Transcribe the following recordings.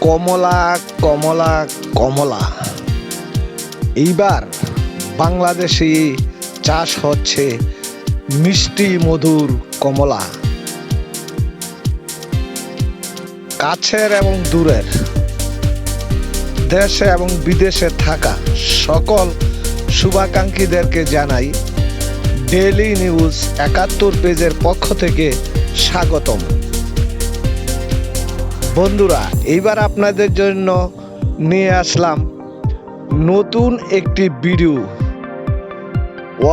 কমলা কমলা কমলা। এইবার বাংলাদেশে চাষ হচ্ছে মিষ্টি মধুর কমলা। কাছের এবং দূরের, দেশে এবং বিদেশে থাকা সকল শুভাকাঙ্ক্ষীদেরকে জানাই ডেইলি নিউজ একাত্তর পেজের পক্ষ থেকে স্বাগতম। বন্ধুরা, এইবার আপনাদের জন্য নিয়ে আসলাম নতুন একটি ভিডিও।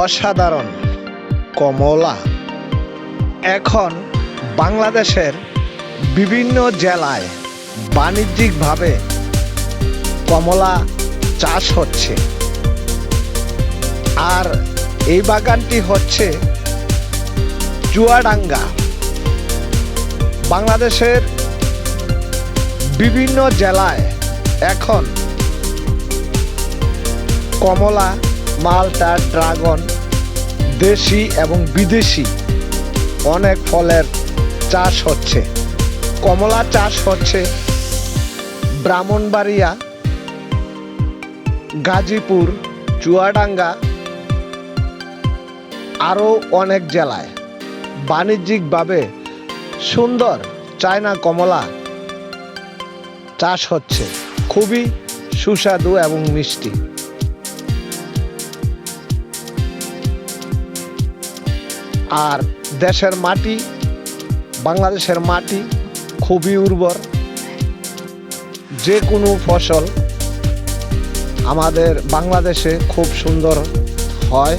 অসাধারণ, কমলা। এখন বাংলাদেশের বিভিন্ন জেলায় বাণিজ্যিকভাবে কমলা চাষ হচ্ছে। আর এই বাগানটি হচ্ছে চুয়াডাঙ্গা। বাংলাদেশের বিভিন্ন জেলায় এখন কমলা, মালটা, ড্রাগন, দেশি এবং বিদেশি অনেক ফলের চাষ হচ্ছে। কমলা চাষ হচ্ছে ব্রাহ্মণবাড়িয়া, গাজীপুর, চুয়াডাঙ্গা, আরও অনেক জেলায়। বাণিজ্যিকভাবে সুন্দর চায়না কমলা চাষ হচ্ছে। খুবই সুস্বাদু এবং মিষ্টি। আর দেশের মাটি, বাংলাদেশের মাটি খুবই উর্বর। যে কোনো ফসল আমাদের বাংলাদেশে খুব সুন্দর হয়।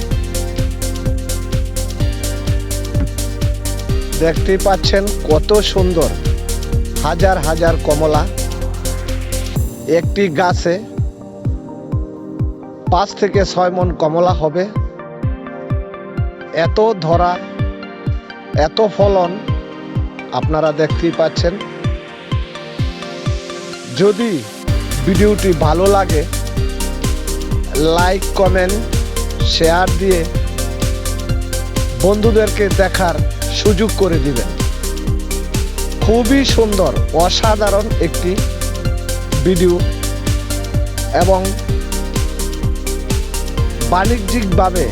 দেখতেই পাচ্ছেন কত সুন্দর, হাজার হাজার কমলা। একটি গাছে পাঁচ থেকে ছয় মন কমলা হবে। এত ধরা, এত ফলন আপনারা দেখতেই পাচ্ছেন। যদি ভিডিওটি ভালো লাগে, লাইক, কমেন্ট, শেয়ার দিয়ে বন্ধুদেরকে দেখার সুযোগ করে দিবেন। খুবই সুন্দর, অসাধারণ একটি ভিডিও এবং বাণিজ্যিকভাবে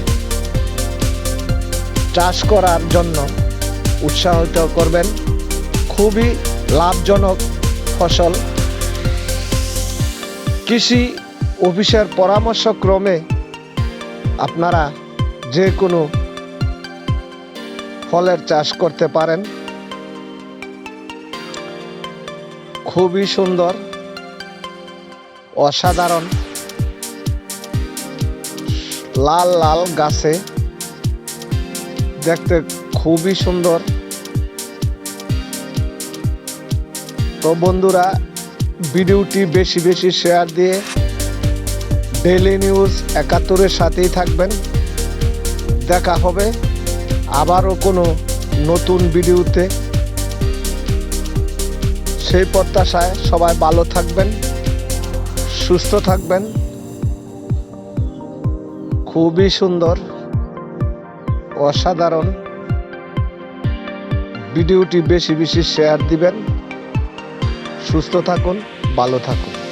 চাষ করার জন্য উৎসাহিত করবেন। খুবই লাভজনক ফসল। কৃষি অফিসের পরামর্শক্রমে আপনারা যে কোনো ফলের চাষ করতে পারেন। খুবই সুন্দর। অসাধারণ। লাল লাল গাছে। দেখতে খুবই সুন্দর। তো বন্ধুরা, ভিডিওটি বেশি বেশি শেয়ার দিয়ে ডেলি নিউজ একাত্তরের সাথেই থাকবেন। দেখা হবে আবারও কোনো নতুন ভিডিওতে। সেই প্রত্যাশায় সবাই ভালো থাকবেন। সুস্থ থাকবেন। খুবই সুন্দর অসাধারণ। ভিডিওটি বেশি বেশি শেয়ার দিবেন। সুস্থ থাকুন ভালো থাকুন।